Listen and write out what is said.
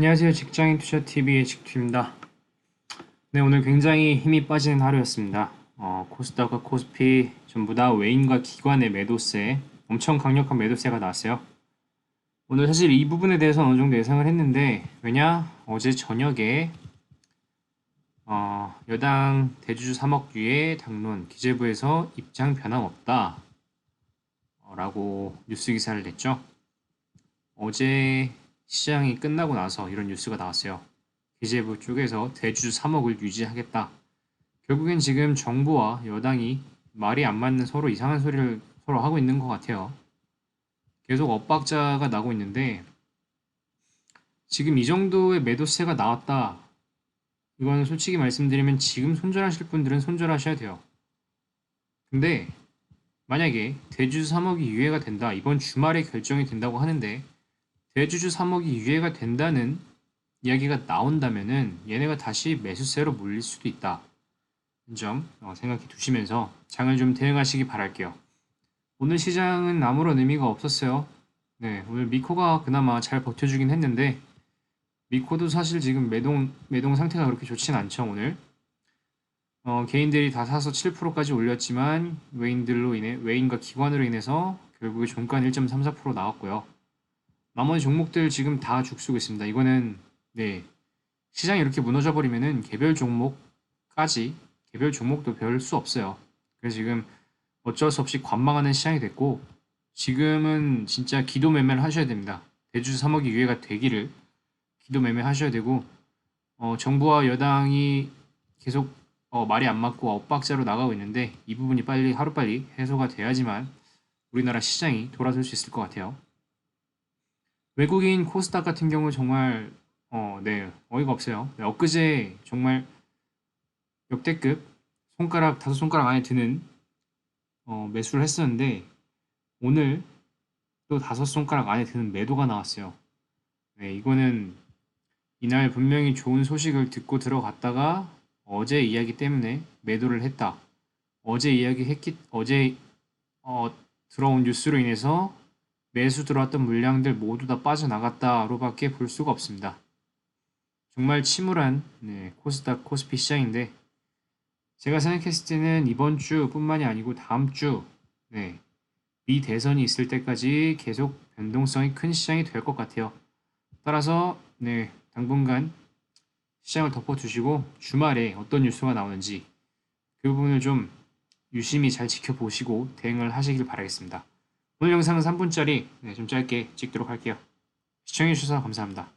안녕하세요. 직장인 투자TV의 직투입니다. 네, 오늘 굉장히 힘이 빠지는 하루였습니다. 어, 코스닥과 코스피 전부 다 외인과 기관의 매도세, 엄청 강력한 매도세가 나왔어요. 오늘 사실 이 부분에 대해서 어느 정도 예상을 했는데, 왜냐? 어제 저녁에 어, 여당 대주주 3억 유의 당론 기재부에서 입장 변함 없다 어, 라고 뉴스 기사를 냈죠. 어제 시장이 끝나고 나서 이런 뉴스가 나왔어요. 기재부 쪽에서 대주주 3억을 유지하겠다. 결국엔 지금 정부와 여당이 말이 안 맞는 서로 이상한 소리를 서로 하고 있는 것 같아요. 계속 엇박자가 나고 있는데 지금 이 정도의 매도세가 나왔다. 이건 솔직히 말씀드리면 지금 손절하실 분들은 손절하셔야 돼요. 근데 만약에 대주주 3억이 유예가 된다. 이번 주말에 결정이 된다고 하는데 대주주 3억이 유예가 된다는 이야기가 나온다면은 얘네가 다시 매수세로 몰릴 수도 있다. 점 어, 생각해 두시면서 장을 좀 대응하시기 바랄게요. 오늘 시장은 아무런 의미가 없었어요. 네, 오늘 미코가 그나마 잘 버텨주긴 했는데 미코도 사실 지금 매동 매동 상태가 그렇게 좋진 않죠 오늘. 어, 개인들이 다 사서 7%까지 올렸지만 외인들로 인해 외인과 기관으로 인해서 결국에 종가 1.34% 나왔고요. 나머지 종목들 지금 다 죽쓰고 있습니다. 이거는 네 시장이 이렇게 무너져 버리면은 개별 종목까지 개별 종목도 별 수 없어요. 그래서 지금 어쩔 수 없이 관망하는 시장이 됐고 지금은 진짜 기도 매매를 하셔야 됩니다. 대주주 3억이 유예가 되기를 기도 매매 하셔야 되고 어, 정부와 여당이 계속 어, 말이 안 맞고 엇박자로 나가고 있는데 이 부분이 빨리 하루빨리 해소가 돼야지만 우리나라 시장이 돌아설 수 있을 것 같아요. 외국인 코스닥 같은 경우 정말 어, 네, 어이가 없어요. 네, 엊그제 정말 역대급 손가락 다섯 손가락 안에 드는 어, 매수를 했었는데 오늘 또 다섯 손가락 안에 드는 매도가 나왔어요. 네, 이거는 이날 분명히 좋은 소식을 듣고 들어갔다가 어제 이야기 때문에 매도를 했다. 어제 이야기 했기 어제 어, 들어온 뉴스로 인해서 매수 들어왔던 물량들 모두 다 빠져나갔다로밖에 볼 수가 없습니다. 정말 침울한 네, 코스닥 코스피 시장인데 제가 생각했을 때는 이번 주뿐만이 아니고 다음 주 네, 미 대선이 있을 때까지 계속 변동성이 큰 시장이 될 것 같아요. 따라서 네, 당분간 시장을 덮어두시고 주말에 어떤 뉴스가 나오는지 그 부분을 좀 유심히 잘 지켜보시고 대응을 하시길 바라겠습니다. 오늘 영상은 3분짜리 네, 좀 짧게 찍도록 할게요. 시청해주셔서 감사합니다.